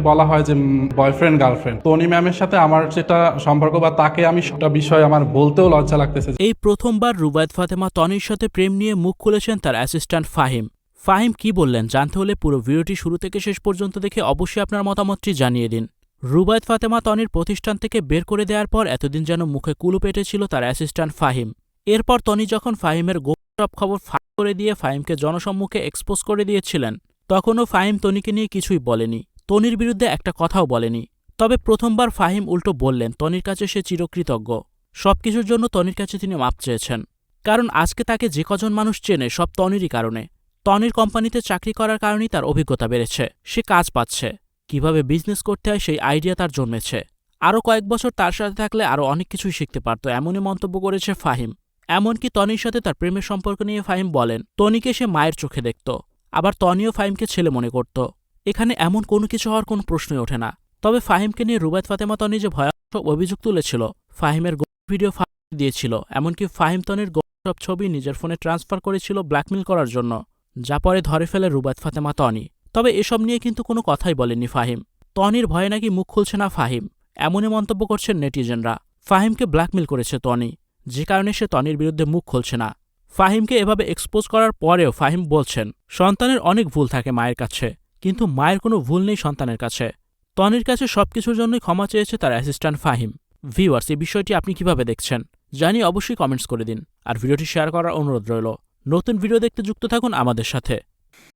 বলা হয় যে বয়ফ্রেন্ড গার্লফ্রেন্ড তনি ম্যামের সাথে আমার যেটা সম্পর্ক বা তাকে আমি সেটা বিষয় আমার বলতেও লজ্জা লাগতেছে এই প্রথমবার রুবায়ত ফাতেমা তনির সাথে প্রেম নিয়ে মুখ খুলেছেন তার অ্যাসিস্ট্যান্ট ফাহিম। ফাহিম কি বললেন জানতে হলে পুরো ভিডিওটি শুরু থেকে শেষ পর্যন্ত দেখে অবশ্যই আপনার মতামতটি জানিয়ে দিন। রুবায়ত ফাতেমা তনির প্রতিষ্ঠান থেকে বের করে দেওয়ার পর এতদিন যেন মুখে কুলু পেটেছিল তার অ্যাসিস্ট্যান্ট ফাহিম। এরপর তনি যখন ফাহিমের গোপসব খবর ফাঁস করে দিয়ে ফাহিমকে জনসম্মুখে এক্সপোজ করে দিয়েছিলেন, তখনও ফাহিম তনিকে নিয়ে কিছুই বলেনি। তনির বিরুদ্ধে একটা কথাও বলেনি। তবে প্রথমবার ফাহিম উল্টো বললেন, তনির কাছে সে চিরকৃতজ্ঞ। সবকিছুর জন্য তনির কাছে তিনি মাপ চেয়েছেন। কারণ আজকে তাকে যে কজন মানুষ চেনে, সব তনিরই কারণে। তনির কোম্পানিতে চাকরি করার কারণেই তার অভিজ্ঞতা বেড়েছে। সে কাজ পাচ্ছে। কীভাবে বিজনেস করতে হয় সেই আইডিয়া তার জন্মেছে। আরও কয়েক বছর তার সাথে থাকলে আরও অনেক কিছুই শিখতে পারত, এমনই মন্তব্য করেছে ফাহিম। এমনকি তনির সাথে তার প্রেমের সম্পর্ক নিয়ে ফাহিম বলেন, তনিকে সে মায়ের চোখে দেখত। আবার তনিও ফাহিমকে ছেলে মনে করত। এখানে এমন কোনো কিছু হওয়ার কোনো প্রশ্নই ওঠে না। তবে ফাহিমকে নিয়ে রুবায়ত ফাতেমা তনি যে ভয়াবহ অভিযোগ তুলেছিল, ফাহিমের ভিডিও দিয়েছিল, এমনকি ফাহিম তনির সব ছবি নিজের ফোনে ট্রান্সফার করেছিল ব্ল্যাকমেল করার জন্য, যা পরে ধরে ফেলে রুবায়ত ফাতেমা তনি। তবে এসব নিয়ে কিন্তু কোনো কথাই বলেননি ফাহিম। তনির ভয়ে নাকি মুখ খুলছে না ফাহিম, এমনই মন্তব্য করছেন নেটিজেনরা। ফাহিমকে ব্ল্যাকমেল করেছে তনি, যে কারণে সে তনির বিরুদ্ধে মুখ খুলছে না। ফাহিমকে এভাবে এক্সপোজ করার পরেও ফাহিম বলছেন, সন্তানের অনেক ভুল থাকে মায়ের কাছে। কিন্তু মায়ের কোনো ভুল নেই সন্তানের কাছে। তনির কাছে সবকিছুর জন্যই ক্ষমা চেয়েছে তার অ্যাসিস্ট্যান্ট ফাহিম। ভিউয়ার্স এই বিষয়টি আপনি কীভাবে দেখছেন? জানি অবশ্যই কমেন্টস করে দিন। আর ভিডিওটি শেয়ার করার অনুরোধ রইল। নতুন ভিডিও দেখতে যুক্ত থাকুন আমাদের সাথে।